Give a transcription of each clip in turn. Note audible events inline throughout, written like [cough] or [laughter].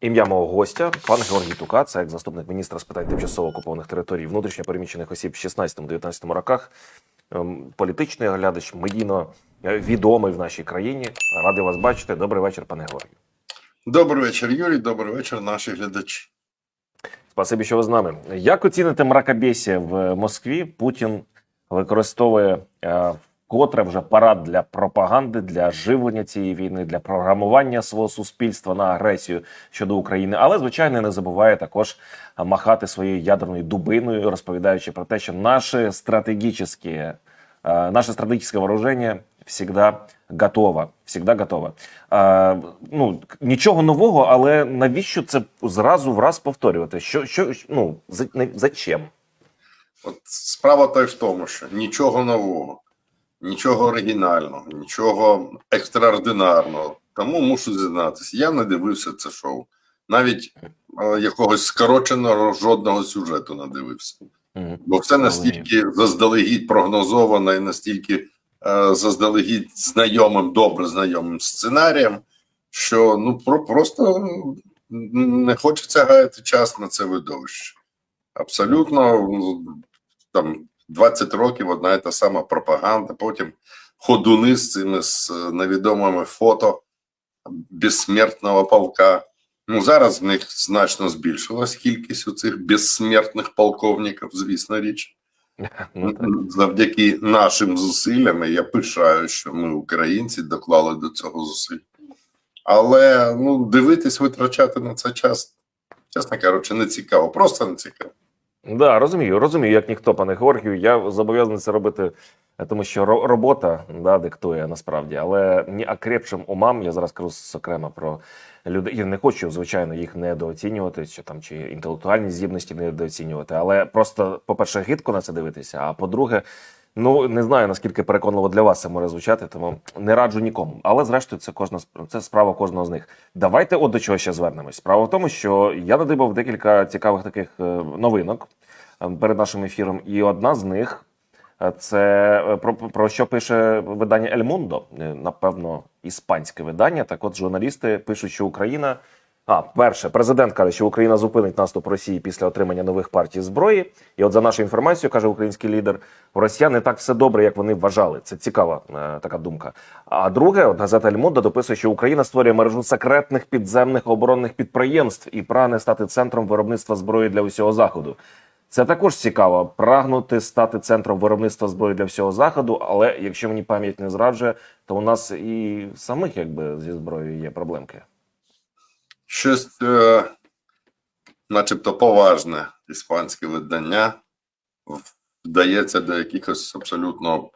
Ім'я мого гостя, пан Георгій Тука, це як заступник міністра з питань тимчасово окупованих територій, внутрішньо переміщених осіб в 16-19 роках, ем, політичний оглядач, медійно е, відомий в нашій країні. Радий вас бачити. Добрий вечір, пане Георгію. Добрий вечір, Юрій. Добрий вечір, наші глядачі. Спасибі, що ви з нами. Як оціните мракобєсія в Москві? Путін використовує е, котре вже парад для пропаганди, для живлення цієї війни, для програмування свого суспільства на агресію щодо України. Але звичайно не забуває також махати своєю ядерною дубиною, розповідаючи про те, що наше стратегічне, е, наше стратегічне вооруження всегда готово. Всегда готово. Е, ну нічого нового, але навіщо це зразу враз повторювати? Що, що ну за, не, зачем? От справа та й в тому, що нічого нового, нічого оригінального, нічого екстраординарного. Тому мушу зізнатися, я не дивився це шоу. Навіть е, якогось скороченого жодного сюжету не дивився. Бо все настільки заздалегідь прогнозовано і настільки е, заздалегідь знайомим, добре знайомим сценарієм, що ну про, просто не хочеться гаяти час на це видовище. Абсолютно там 20 років одна і та сама пропаганда, потім ходуни з цими з е, невідомими фото безсмертного полка. Ну, зараз в них значно збільшилась кількість у цих безсмертних полковників, звісно річ. Ну. Завдяки нашим зусиллям, я пишаю, що ми, українці, доклали до цього зусиль. Але ну, дивитись, витрачати на це час, чесно кажучи, не цікаво. Просто не цікаво. Да, розумію, розумію, як ніхто, пане Георгію. Я зобов'язаний це робити, е, тому що ро- робота да, диктує насправді, але ні окрепшим умам я зараз кажу окремо про людей. Я не хочу, звичайно, їх недооцінювати, чи там чи інтелектуальні здібності недооцінювати. Але просто, по-перше, гидко на це дивитися. А по-друге, ну не знаю наскільки переконливо для вас це може звучати, тому не раджу нікому. Але зрештою, це кожна це справа кожного з них. Давайте от до чого ще звернемось. Справа в тому, що я надибав декілька цікавих таких е, новинок е, перед нашим ефіром, і одна з них е, це е, про, про що пише видання Мундо, е, напевно, іспанське видання. Так, от журналісти пишуть, що Україна. А, перше, президент каже, що Україна зупинить наступ Росії після отримання нових партій зброї. І от за нашу інформацію, каже український лідер, у росіян не так все добре, як вони вважали. Це цікава е, така думка. А друге, от газета Ель дописує, що Україна створює мережу секретних підземних оборонних підприємств і прагне стати центром виробництва зброї для усього заходу. Це також цікаво прагнути стати центром виробництва зброї для всього заходу. Але якщо мені пам'ять не зраджує, то у нас і самих якби зі зброєю є проблемки. Щось, е, начебто, поважне іспанське видання вдається до якихось абсолютно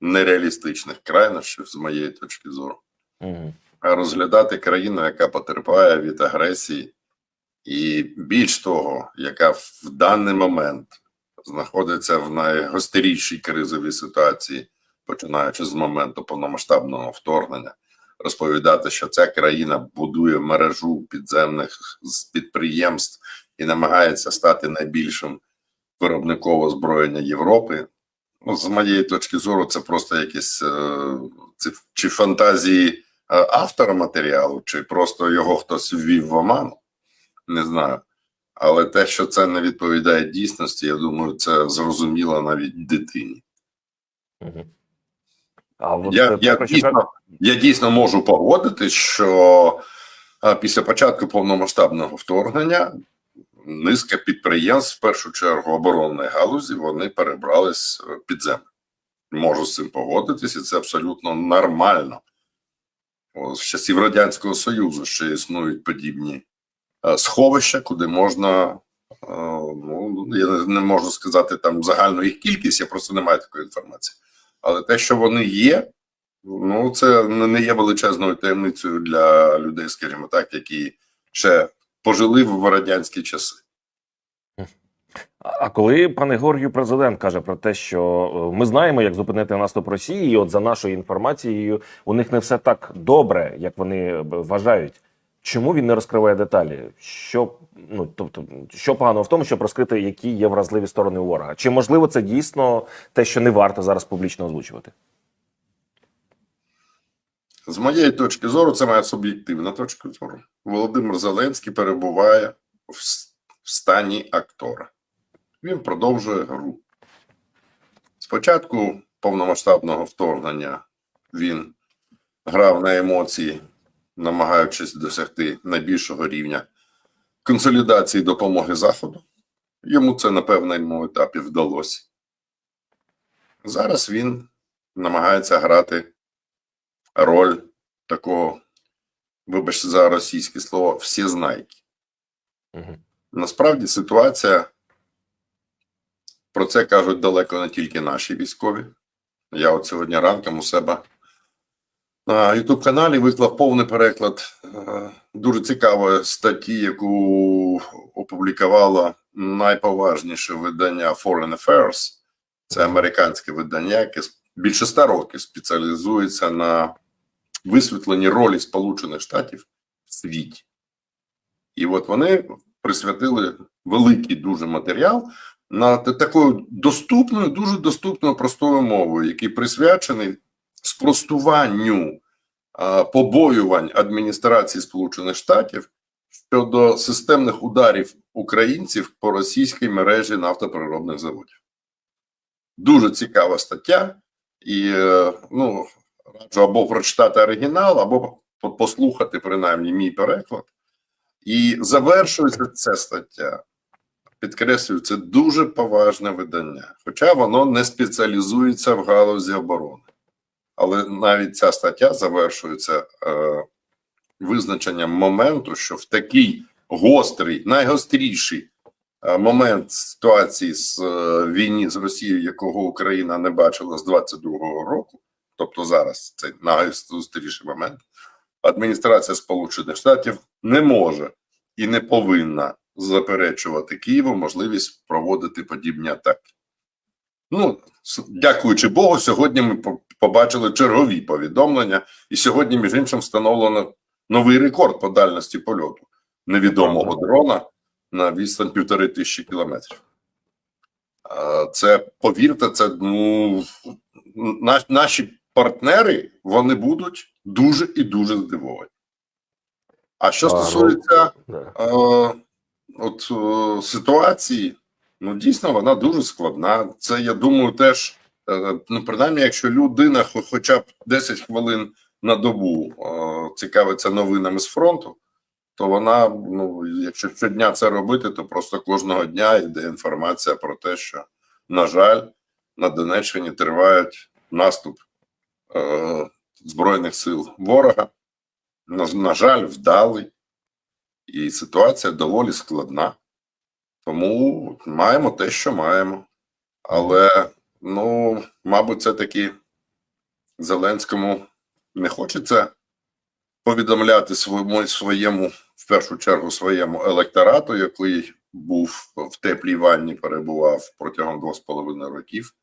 нереалістичних крайнощів, з моєї точки зору. Угу. розглядати країну, яка потерпає від агресії, і більш того, яка в даний момент знаходиться в найгострішій кризовій ситуації, починаючи з моменту повномасштабного вторгнення, розповідати, що ця країна будує мережу підземних підприємств і намагається стати найбільшим виробником озброєння Європи. Ну, з моєї точки зору, це просто якісь е, чи фантазії е, автора матеріалу, чи просто його хтось ввів в оману, не знаю. Але те, що це не відповідає дійсності, я думаю, це зрозуміло навіть дитині. Угу. А от Я, е, я, дійсно, я дійсно можу погодитись, що е, після початку повномасштабного вторгнення низка підприємств, в першу чергу оборонної галузі, вони перебрались е, під землю. Можу з цим погодитись, і це абсолютно нормально. З часів Радянського Союзу ще існують подібні сховища, куди можна. Ну, я не можу сказати там загальну їх кількість, я просто не маю такої інформації. Але те, що вони є, ну це не є величезною таємницею для людей, скажімо так, які ще пожили в радянські часи. А коли пане Георгію президент каже про те, що е, ми знаємо, як зупинити наступ Росії, і от за нашою інформацією, у них не все так добре, як вони е, вважають. Чому він не розкриває деталі? Що ну тобто, що погано в тому, щоб розкрити, які є вразливі сторони ворога? Чи можливо це дійсно те, що не варто зараз публічно озвучувати? З моєї точки зору, це моя суб'єктивна точка зору. Володимир Зеленський перебуває в стані актора. Він продовжує гру. Спочатку повномасштабного вторгнення він грав на емоції, намагаючись досягти найбільшого рівня консолідації допомоги Заходу. Йому це на певному етапі вдалося. Зараз він намагається грати роль такого, вибачте за російське слово, всезнайки. Мгм. Насправді ситуація про це кажуть далеко не тільки наші військові. Я от сьогодні ранком у себе на youtube каналі виклав повний переклад е, дуже цікавої статті, яку опублікувало найповажніше видання Foreign Affairs. Це американське видання, яке більше ста років спеціалізується на висвітленні ролі Сполучених Штатів в світі. І от вони присвятили великий дуже матеріал на та- такою доступною, дуже доступною простою мовою, який присвячений спростуванню побоювань адміністрації Сполучених Штатів щодо системних ударів українців по російській мережі нафтопереробних заводів. Дуже цікава стаття, і е, ну, раджу або прочитати оригінал, або послухати принаймні мій переклад. І завершується ця стаття. Підкреслюю, це дуже поважне видання, хоча воно не спеціалізується в галузі оборони. Але навіть ця стаття завершується е, визначенням моменту, що в такий гострий, найгостріший е, момент ситуації з е, війні з Росією, якого Україна не бачила з 22-го року, тобто зараз цей найгостріший момент, адміністрація Сполучених Штатів не може і не повинна заперечувати Києву можливість проводити подібні атаки. Ну, дякуючи Богу, сьогодні ми побачили чергові повідомлення, і сьогодні, між іншим, встановлено новий рекорд по дальності польоту невідомого дрона на відстань півтори тисячі кілометрів. Це повірте, це ну наші партнери вони будуть дуже і дуже здивовані. А що ну, стосується Да. е, от е, ситуації, ну дійсно вона дуже складна. Це я думаю, теж е, ну принаймні, якщо людина хоча б 10 хвилин на добу е, цікавиться новинами з фронту, то вона, ну якщо щодня це робити, то просто кожного дня йде інформація про те, що на жаль, на Донеччині тривають наступ е, збройних сил ворога. На, на жаль, вдалий і ситуація доволі складна. Тому маємо те, що маємо. Але, ну, мабуть, це таки Зеленському не хочеться повідомляти своєму, своєму, в першу чергу, своєму електорату, який був в теплій ванні, перебував протягом двох з половиною років.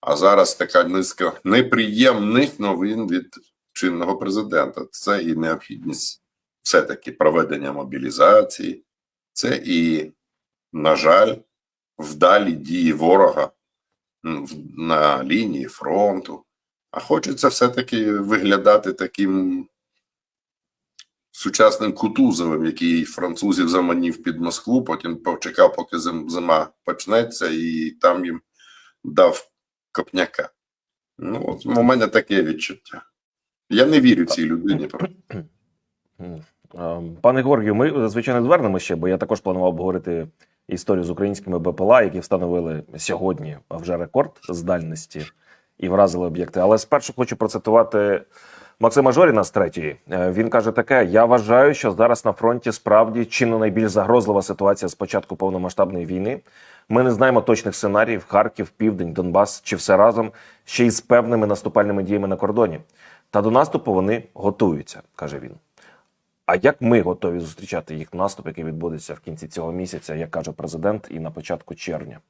А зараз така низка неприємних новин від чинного президента. Це і необхідність все-таки проведення мобілізації, це і, на жаль, вдалі дії ворога на лінії фронту. А хочеться все-таки виглядати таким сучасним Кутузовим, який французів заманів під Москву, потім почекав, поки зима почнеться, і там їм дав копняка. Ну, от у мене таке відчуття. Я не вірю цій людині. Пане Георгію, ми звичайно звернемо ще, бо я також планував обговорити історію з українськими БПЛА, які встановили сьогодні вже рекорд з дальності і вразили об'єкти. Але спершу хочу процитувати Максима Жоріна з третьої. Е, Він каже таке: я вважаю, що зараз на фронті справді чинно найбільш загрозлива ситуація з початку повномасштабної війни. Ми не знаємо точних сценаріїв Харків, Південь, Донбас чи все разом ще й з певними наступальними діями на кордоні. Та до наступу вони готуються, каже він. А як ми готові зустрічати їх наступ, який відбудеться в кінці цього місяця, як каже президент, і на початку червня?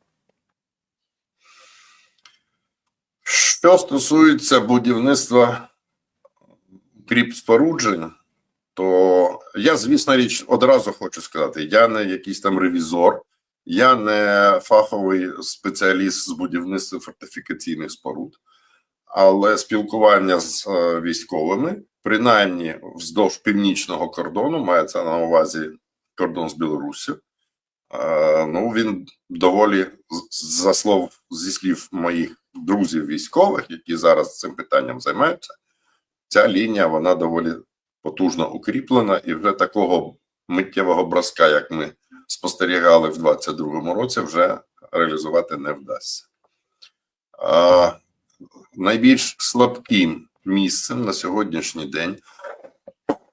Що стосується будівництва кріп споруджень, то я, звісно, річ одразу хочу сказати: я не якийсь там ревізор, я не фаховий спеціаліст з будівництва фортифікаційних споруд, але спілкування з е, військовими принаймні вздовж північного кордону, мається на увазі кордон з Білоруссю. Е, Ну, він доволі, за слов, зі слів моїх друзів військових, які зараз цим питанням займаються, ця лінія вона доволі потужно укріплена, і вже такого миттєвого броска, як ми спостерігали в 2022 році, вже реалізувати не вдасться. А, найбільш слабким місцем на сьогоднішній день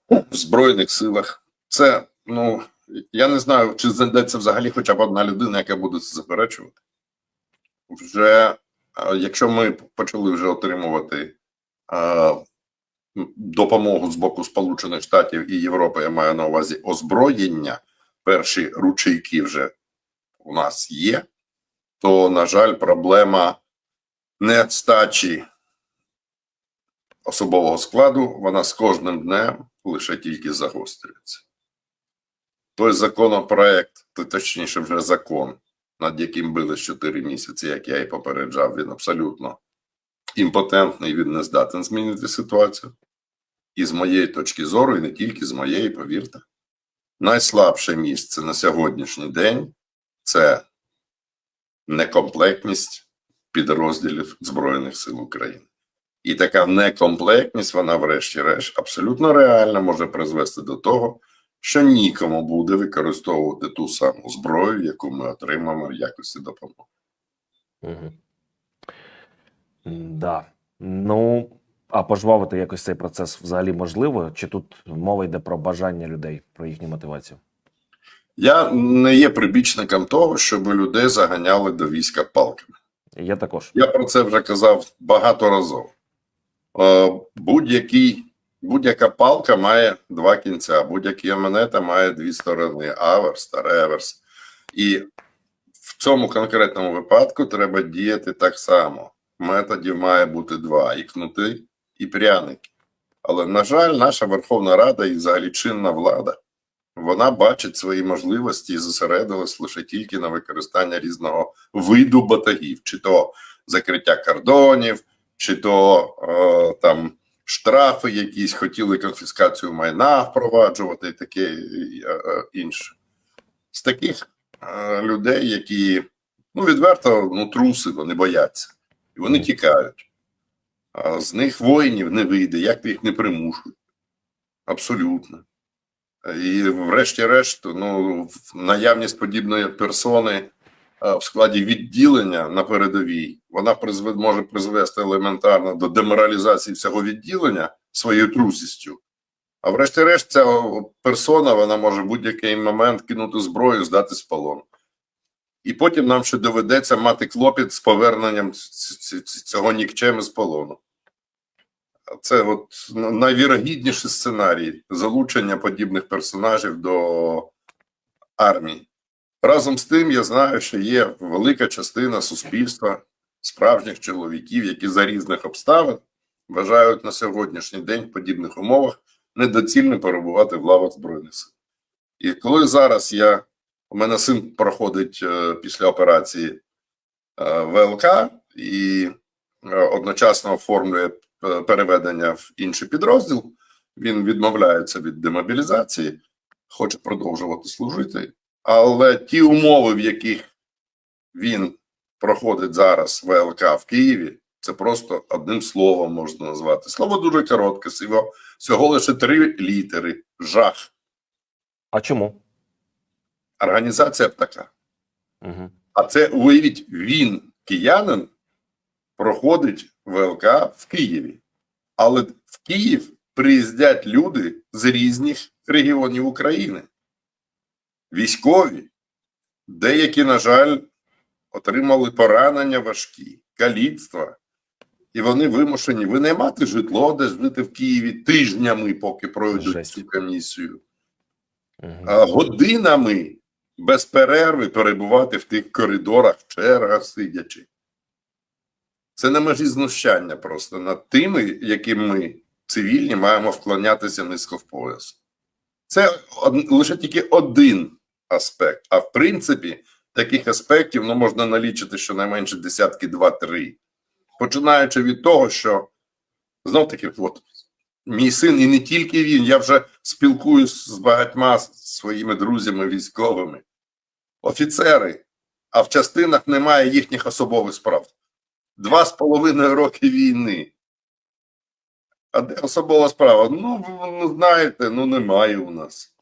в Збройних силах це, ну, я не знаю, чи знайдеться взагалі хоча б одна людина, яка буде це заперечувати. Вже, якщо ми почали вже отримувати а, допомогу з боку Сполучених Штатів і Європи, я маю на увазі озброєння, перші ручейки вже у нас є, то, на жаль, проблема нестачі особового складу, вона з кожним днем лише тільки загострюється. Той законопроект, то точніше, вже закон, над яким били 4 місяці, як я і попереджав, він абсолютно імпотентний, він не здатен змінити ситуацію. І з моєї точки зору, і не тільки з моєї, повірте, найслабше місце на сьогоднішній день це некомплектність підрозділів Збройних сил України. І така некомплектність, вона, врешті-решт, абсолютно реально може призвести до того, що нікому буде використовувати ту саму зброю, яку ми отримаємо в якості допомоги. Угу. Да. Ну, а пожвавити якось цей процес взагалі можливо? Чи тут мова йде про бажання людей, про їхню мотивацію? Я не є прибічником того, щоб людей заганяли до війська палками. Я також. Я про це вже казав багато разів. Е, Будь-який, будь-яка палка має два кінця, будь-яка монета має дві сторони: аверс та реверс. І в цьому конкретному випадку треба діяти так само. Методів має бути два: і кнути, і пряники. Але, на жаль, наша Верховна Рада і взагалі чинна влада вона бачить свої можливості і зосередилась лише тільки на використання різного виду батагів, чи то закриття кордонів, чи то е, там штрафи якісь, хотіли конфіскацію майна впроваджувати, і таке е, е, інше. З таких е, людей, які ну відверто ну, труси, вони бояться, і вони тікають. А з них воїнів не вийде, як ти їх не примушують. Абсолютно. І врешті-решт, ну, наявність подібної персони в складі відділення на передовій, вона може призвести елементарно до деморалізації всього відділення своєю трусістю. А врешті-решт, ця персона вона може в будь-який момент кинути зброю, здати з полону. І потім нам ще доведеться мати клопіт з поверненням цього нікчеми з полону. Це от найвірогідніший сценарій залучення подібних персонажів до армії. Разом з тим, я знаю, що є велика частина суспільства, справжніх чоловіків, які за різних обставин вважають на сьогоднішній день в подібних умовах недоцільним перебувати в лавах Збройних сил. І коли зараз я, у мене син проходить е, після операції е, ВЛК і е, одночасно оформлює переведення в інший підрозділ, він відмовляється від демобілізації, хоче продовжувати служити. Але ті умови, в яких він проходить зараз ВЛК в Києві, це просто одним словом можна назвати. Слово дуже коротке, всього, всього лише три літери: жах. А чому? Організація така. Угу. А це уявіть, він, киянин, проходить ВЛК в Києві. Але в Київ приїздять люди з різних регіонів України. Військові, деякі, на жаль, отримали поранення важкі, каліцтва. І вони вимушені винаймати житло, де жити в Києві тижнями, поки пройдуть Жесть. цю комісію. Угу. а, годинами без перерви перебувати в тих коридорах, в чергах сидячи. Це на межі знущання просто над тими, яким ми, цивільні, маємо вклонятися низько в пояс. Це лише тільки один аспект. А в принципі, таких аспектів ну, можна налічити щонайменше десятки два-три. Починаючи від того, що знов таки, от мій син, і не тільки він. Я вже спілкуюсь з багатьма своїми друзями військовими, офіцери, а в частинах немає їхніх особових справ. Два з половиною роки війни. А де особова справа? Ну, ну, знаєте, ну немає у нас.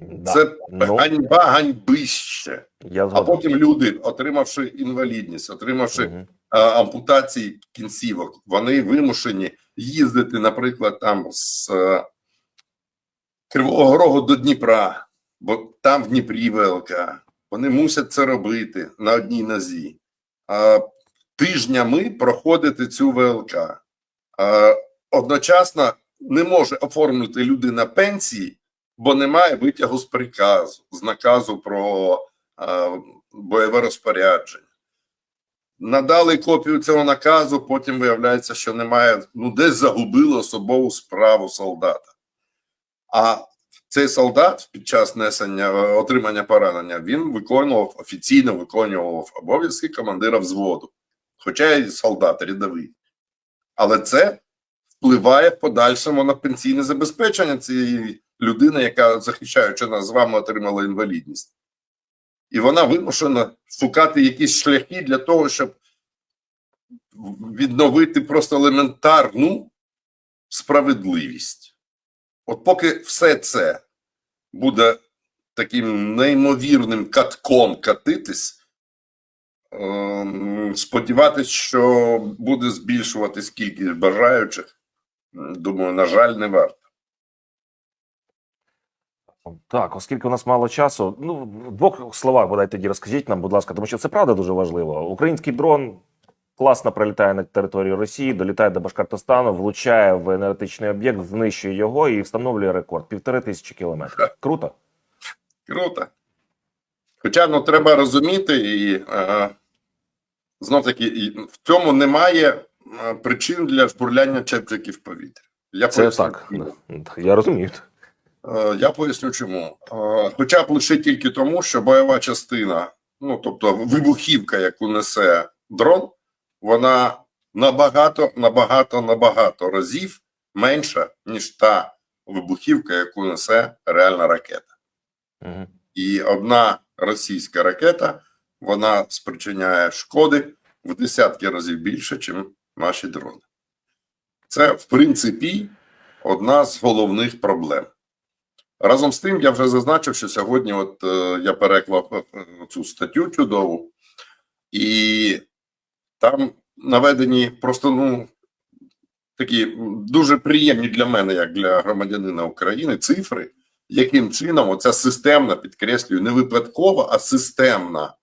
Да. Це ну, ганьба ганьбище. я А потім люди, отримавши інвалідність, отримавши Мгм. а, ампутації кінцівок, вони вимушені їздити, наприклад, там з е, Кривого Рогу до Дніпра, бо там в Дніпрі ВЛК. Вони мусять це робити на одній нозі. А, тижнями проходити цю ВЛК. А, одночасно не може оформити людина пенсії, бо немає витягу з приказу, з наказу про а, бойове розпорядження. Надали копію цього наказу, потім виявляється, що немає, ну десь загубили особову справу солдата. А цей солдат під час несення е, отримання поранення він виконував офіційно виконував обов'язки командира взводу, хоча і солдат рядовий. Але це впливає в подальшому на пенсійне забезпечення цієї людини, яка захищаючи нас з вами, отримала інвалідність. І вона вимушена шукати якісь шляхи для того, щоб відновити просто елементарну справедливість. От поки все це буде таким неймовірним катком катитись, ем, сподіватись, що буде збільшуватись кількість бажаючих, думаю, на жаль, не варто. Так, оскільки у нас мало часу, ну в двох словах бодай тоді розкажіть нам, будь ласка, тому що це правда дуже важливо. Український дрон класно прилітає на територію Росії, долітає до Башкортостану, влучає в енергетичний об'єкт, знищує його і встановлює рекорд півтори тисячі кілометрів. Круто. Круто. Хоча ну, треба розуміти, і е, знов таки, і в цьому немає е, причин для жбурляння чепчиків повітря. Я Це так. Я розумію. Е, Я поясню чому. Е, Хоча б лише тільки тому, що бойова частина, ну тобто вибухівка, яку несе дрон, вона набагато, набагато, набагато разів менша, ніж та вибухівка, яку несе реальна ракета. Мгм. І одна російська ракета вона спричиняє шкоди в десятки разів більше, ніж наші дрони. Це, в принципі, одна з головних проблем. Разом з тим, я вже зазначив, що сьогодні от е, я переклав е, цю статтю чудову, і там наведені просто ну, такі дуже приємні для мене, як для громадянина України, цифри, яким чином оця системна, підкреслюю, не випадкова, а системна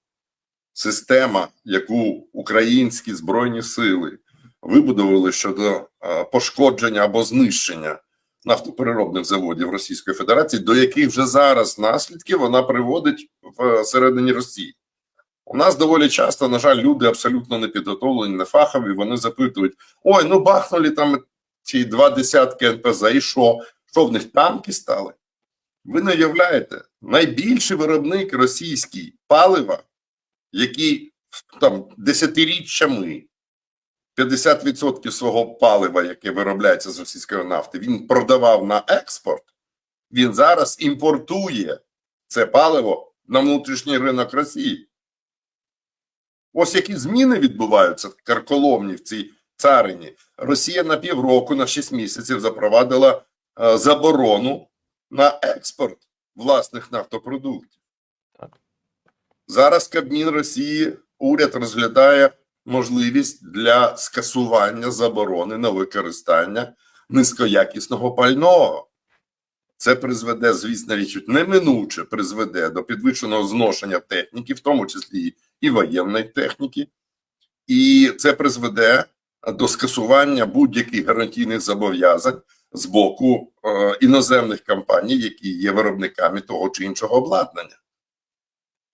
система, яку українські збройні сили вибудували щодо е, пошкодження або знищення нафтопереробних заводів Російської Федерації, до яких вже зараз наслідки вона приводить в середині Росії. У нас доволі часто, на жаль, люди абсолютно не підготовлені, не фахові. Вони запитують: ой, ну бахнули там ці два десятки НПЗ, і що? Що в них танки стали? Ви не уявляєте, найбільший виробник російський палива, який там десятиріччями 50% свого палива, яке виробляється з російської нафти, він продавав на експорт. Він зараз імпортує це паливо на внутрішній ринок Росії. Ось які зміни відбуваються карколомні в цій царині. Росія на півроку, на 6 місяців запровадила е, заборону на експорт власних нафтопродуктів. Зараз Кабмін Росії уряд розглядає можливість для скасування заборони на використання низькоякісного пального. Це призведе, звісно, річ, неминуче призведе до підвищеного зношення техніки, в тому числі і воєнної техніки, і це призведе до скасування будь-яких гарантійних зобов'язань з боку е, іноземних компаній, які є виробниками того чи іншого обладнання.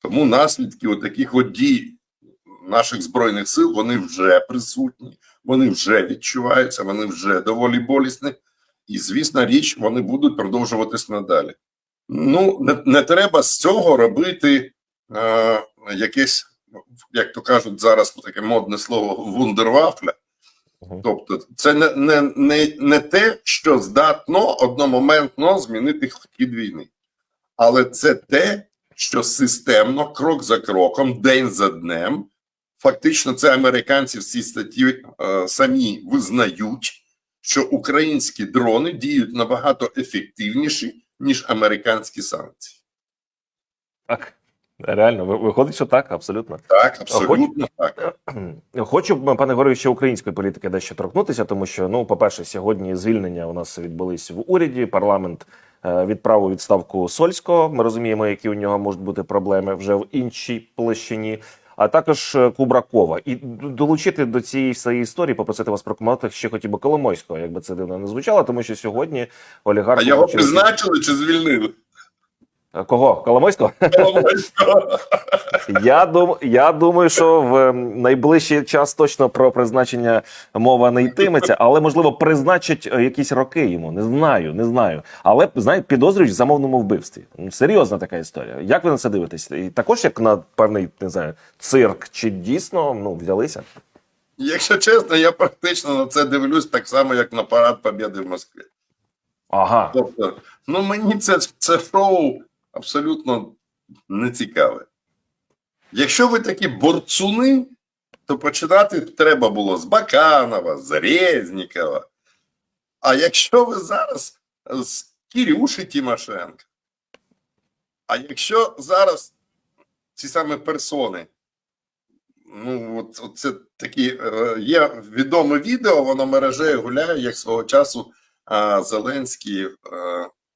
Тому наслідки от таких от дій наших збройних сил вони вже присутні, вони вже відчуваються, вони вже доволі болісні, і звісна річ, вони будуть продовжуватись надалі. Ну, не, не треба з цього робити е, якесь, як то кажуть зараз таке модне слово вундервафля. Тобто, це не, не, не, не те, що здатно одномоментно змінити хід війни, але це те, що системно, крок за кроком, день за днем, фактично, це американці в цій статті е, самі визнають, що українські дрони діють набагато ефективніше, ніж американські санкції. Так, реально, ви- виходить, що так, абсолютно. Так, абсолютно так. [clears throat] Хочу, пане Григорію, ще української політики дещо торкнутися, тому що, ну, по-перше, сьогодні звільнення у нас відбулись в уряді. Парламент е, відправив відставку Сольського. Ми розуміємо, які у нього можуть бути проблеми вже в іншій площині. А також е, Кубракова. І долучити до цієї всієї історії, попросити вас прокоментувати ще хотів би Коломойського, якби це дивно не звучало, тому що сьогодні олігархи... А його призначили чи звільнили? Е, кого? Коломойського? Коломойського. Я дум, я думаю, що в найближчий час точно про призначення мова не йтиметься, але можливо призначать е, якісь роки йому. Не знаю, не знаю. Але знаєте, підозрюють в замовному вбивстві. Серйозна така історія. Як ви на це дивитесь? І також як на певний не знаю цирк, чи дійсно ну взялися? Якщо чесно, я практично на це дивлюсь так само, як на парад Побєди в Москві. Ага, Тобто, ну мені це, це шоу абсолютно не цікаве. Якщо ви такі борцуни, то починати треба було з Баканова, з Резнікова. А якщо ви зараз з Кірюші Тимошенка, а якщо зараз ці саме персони, ну от, от це такі е, є відоме відео, воно мережею гуляє, як свого часу а, Зеленський е,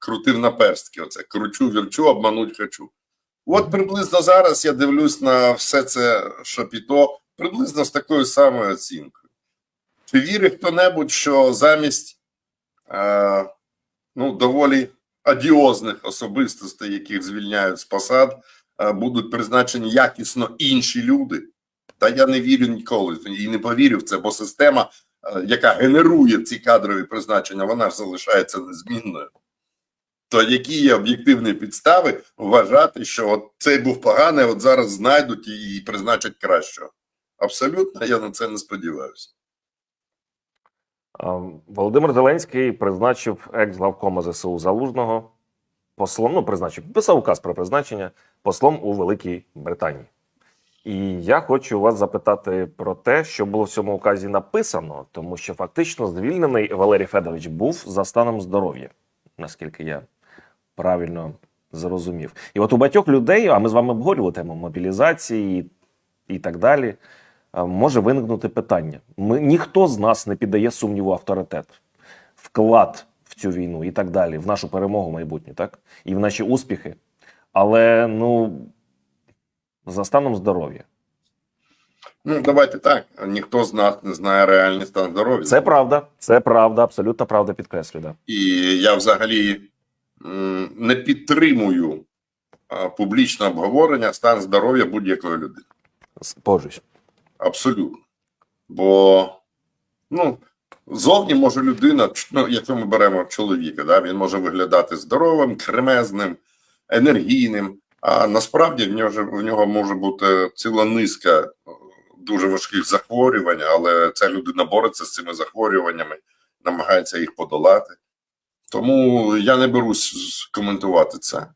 крутив на перстки. Оце кручу, вірчу, обмануть хочу. От приблизно зараз я дивлюсь на все це шапіто, приблизно з такою самою оцінкою. Чи вірить хто-небудь, що замість е, ну, доволі адіозних особистостей, яких звільняють з посад, е, будуть призначені якісно інші люди? Та я не вірю ніколи і не повірю в це, бо система е, яка генерує ці кадрові призначення, вона ж залишається незмінною. То які є об'єктивні підстави вважати, що от цей був поганий, от зараз знайдуть і призначать кращого? Абсолютно, я на це не сподіваюся. Володимир Зеленський призначив екс-главкома ЗСУ Залужного послом. Ну, призначив, писав указ про призначення послом у Великій Британії. І я хочу вас запитати про те, що було в цьому указі написано, тому що фактично звільнений Валерій Федорович був за станом здоров'я, наскільки я правильно зрозумів. І от у багатьох людей, а ми з вами обговорювали тему мобілізації і так далі, може виникнути питання. Ми ніхто з нас не піддає сумніву авторитет, вклад в цю війну і так далі, в нашу перемогу майбутню, так і в наші успіхи. Але ну за станом здоров'я. Ну, давайте так. Ніхто з нас не знає реальний стан здоров'я. Це правда, це правда, абсолютно правда, підкреслю. Да. І я взагалі не підтримую публічне обговорення стан здоров'я будь-якої людини. Погоджуюсь. Абсолютно. Бо, ну, зовні може людина, ну, якщо ми беремо чоловіка, да, він може виглядати здоровим, кремезним, енергійним, а насправді в нього, в нього може бути ціла низка е, дуже важких захворювань, але ця людина бореться з цими захворюваннями, намагається їх подолати. Тому я не берусь коментувати це.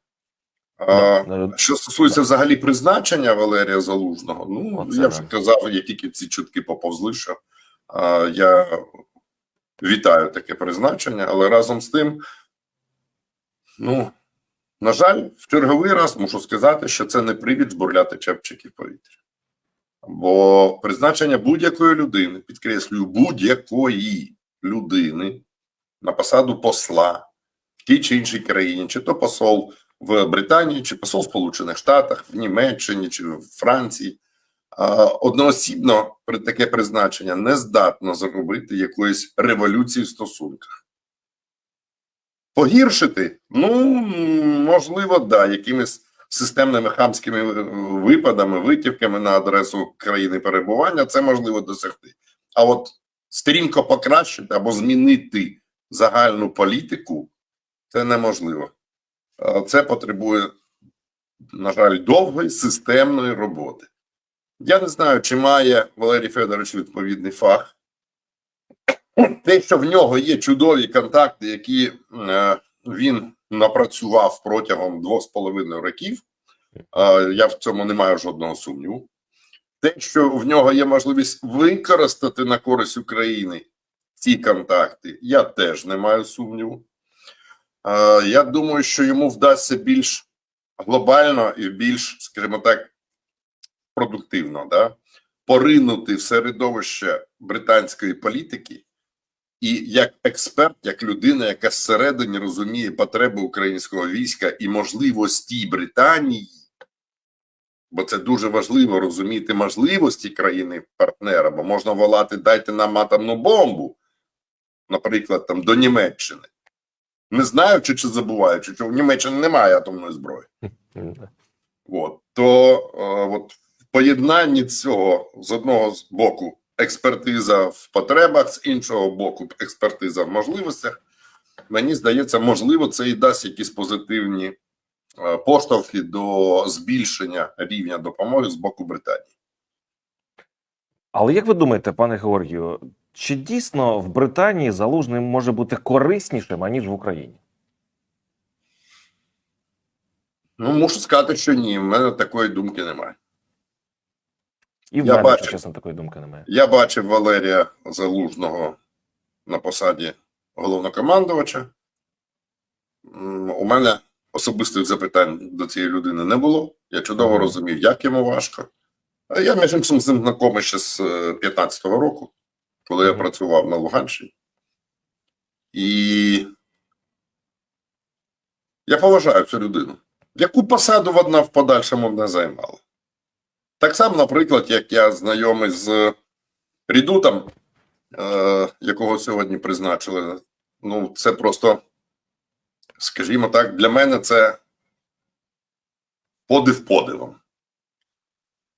А, Ну, що стосується взагалі призначення Валерія Залужного, ну Оце я вже казав, як тільки ці чутки поповзли, що а, я вітаю таке призначення, але разом з тим, ну на жаль, в черговий раз мушу сказати, що це не привід збурляти чепчики в повітрі. Бо призначення будь-якої людини, підкреслюю, будь-якої людини на посаду посла в тій чи іншій країні, чи то посол в Британії, чи посол в Сполучених Штатах, в Німеччині чи в Франції. Одноосібно таке призначення не здатно зробити якоїсь революції в стосунках. Погіршити? Ну, можливо, да, якимись системними хамськими е, випадами, витівками на адресу країни перебування, це можливо досягти. А от стрімко покращити або змінити загальну політику це неможливо. Це потребує, на жаль, довгої системної роботи. Я не знаю, чи має Валерій Федорович відповідний фах, те, що в нього є чудові контакти, які е, він напрацював протягом двох з половиною років, я в цьому не маю жодного сумніву. Те, що в нього є можливість використати на користь України ці контакти, я теж не маю сумніву. Я думаю, що йому вдасться більш глобально і більш, скажімо так, продуктивно, да? поринути в середовище британської політики і як експерт, як людина, яка зсередині розуміє потреби українського війська і можливості Британії, бо це дуже важливо розуміти можливості країни-партнера, бо можна волати дайте нам атомну бомбу, наприклад, там до Німеччини. Не знаючи чи забуваючи, що в Німеччині немає атомної зброї. [laughs] От. То е, от в поєднанні цього з одного з боку експертиза в потребах, з іншого боку, експертиза в можливостях. Мені здається, можливо, це і дасть якісь позитивні е, поштовхи до збільшення рівня допомоги з боку Британії. Але як ви думаєте, пане Георгію, чи дійсно в Британії залужний може бути кориснішим аніж в Україні? Ну, мушу сказати, що ні, в мене такої думки немає. І в Я мене, бачу. якщо чесно, такої думки немає. Я бачив Валерія Залужного на посаді головнокомандувача. У мене особистих запитань до цієї людини не було. Я чудово розумів, як йому важко. Я, між іншим, з ним знайомий ще з 15-го року, коли я працював на Луганщині. І я поважаю цю людину. Яку посаду вона в подальшому не займала? Так само, наприклад, як я знайомий з Рідутом, е, якого сьогодні призначили. Ну, це просто, скажімо так, для мене це подив подивом.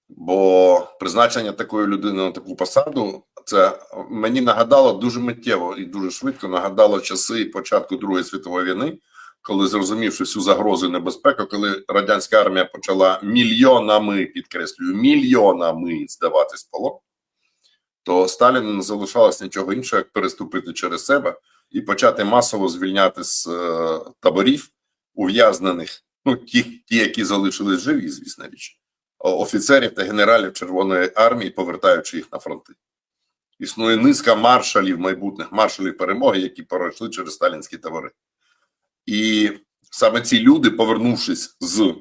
Бо призначення такої людини на таку посаду, це мені нагадало дуже миттєво і дуже швидко нагадало часи початку Другої світової війни, коли зрозумівши всю загрозу і небезпеку, коли радянська армія почала мільйонами, підкреслюю, мільйонами здаватись полон, то Сталіну не залишалось нічого іншого, як переступити через себе і почати масово звільняти з е, таборів ув'язнених, ну ті, ті, які залишились живі, звісно річ, офіцерів та генералів Червоної армії, повертаючи їх на фронти. Існує низка маршалів, майбутніх маршалів перемоги, які пройшли через сталінські табори. І саме ці люди, повернувшись з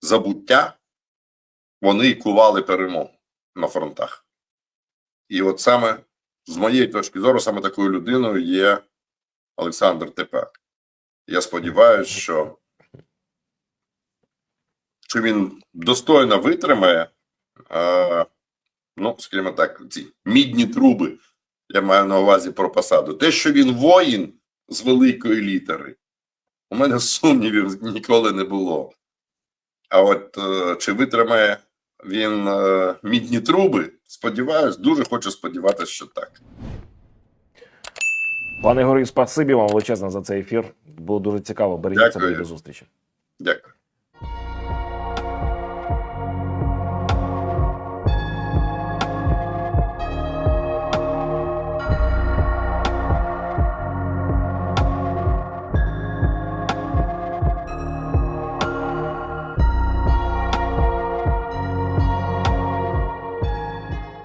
забуття, вони кували перемогу на фронтах. І от саме з моєї точки зору, саме такою людиною є Олександр Тепак. Я сподіваюся, що, що він достойно витримає, е, ну, скажімо так, ці мідні труби, я маю на увазі про посаду. Те, що він воїн з великої літери, у мене сумнівів ніколи не було. А от е, чи витримає він е, мідні труби? Сподіваюсь, дуже хочу сподіватися, що так. Пане Георгію, спасибі вам величезне за цей ефір. Було дуже цікаво. Бережіть себе і Дякую. до зустрічі. Дякую.